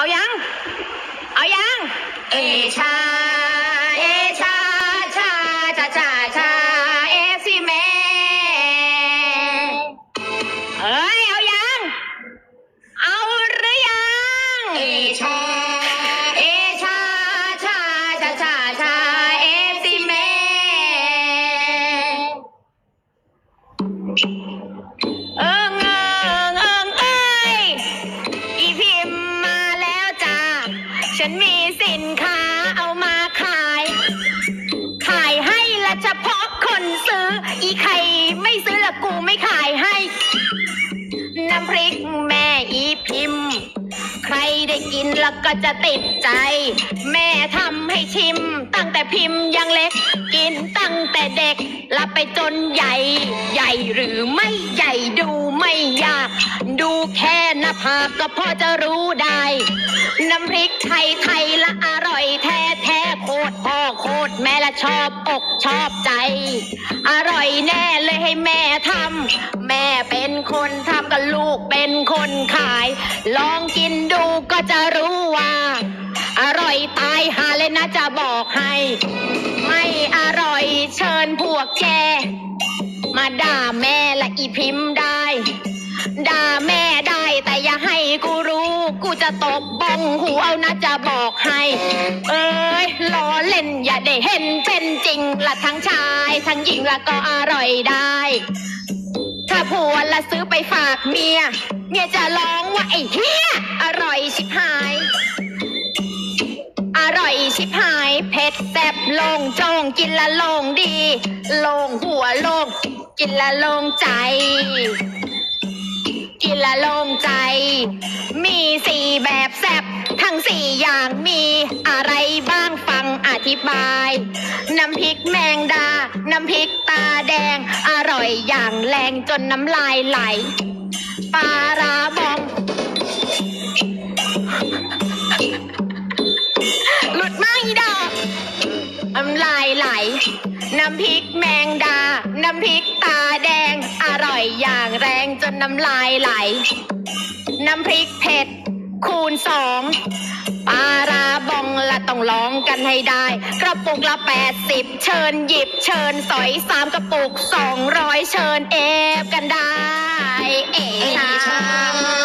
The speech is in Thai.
เอายัง เอายัง เอชา เอชา ชาชาชาชาเอซิเมเอ้ย เอายัง เอาหรือยัง เอชา ฉันมีสินค้าเอามาขาย ขายให้ละเฉพาะคนซื้อ อีใครไม่ซื้อละกูไม่ขายให้ น้ำพริกแม่อีพิมพ์ ใครได้กินแล้วก็จะติดใจ แม่ แต่พิมพ์ยังเล็ก กินตั้งแต่เด็กรับไปจนใหญ่ ใหญ่หรือไม่ใหญ่ดูไม่ยาก ดูแค่หน้าผากก็พอจะรู้ได้ น้ำพริกไทยไทยละอร่อยแท้แท้โคตรพ่อโคตรแม่ละชอบอกชอบใจ อร่อยแน่เลยให้แม่ทำแม่เป็นคนทำกับลูกเป็นคนขาย ลองกินดูก็จะรู้ว่า อร่อยตายหาเลย บอกให้ ไม่อร่อยเชิญพวกแก มาด่าแม่และอีพิมพ์ได้ ด่าแม่ได้แต่อย่าให้กูรู้ กูจะตบบ้องหูเอานะจะบอกให้ เอ้ยล้อเล่นอย่าได้เห็นเป็นจริงละทั้งชาย ทั้งหญิงละก็อร่อยได้ ถ้าผัวละซื้อไปฝากเมีย เมียจะร้องว่าไอ้เฮียอร่อยชิบหาย ดแซบลงโจงกินละลงดี ลงหัวลง กินละลงใจ กินละลงใจ มีสี่แบบแซบทั้งสี่อย่างมีอะไรบ้างฟังอธิบาย น้ำพริกแมงดา น้ำพริกตาแดง อร่อยอย่างแรงจนน้ำลายไหลปลาร้าบอ น้ำลายไหล น้ำพริกแมงดา น้ำพริกตาแดง อร่อยอย่างแรงจนน้ำลายไหล น้ำพริกเผ็ด คูณสองปลาราบองละต้องลองกันให้ได้ กระปุกละแปดสิบเชิญหยิบเชิญสอยสามกระปุกสองร้อยเชิญเอฟกันได้ เอชาเอ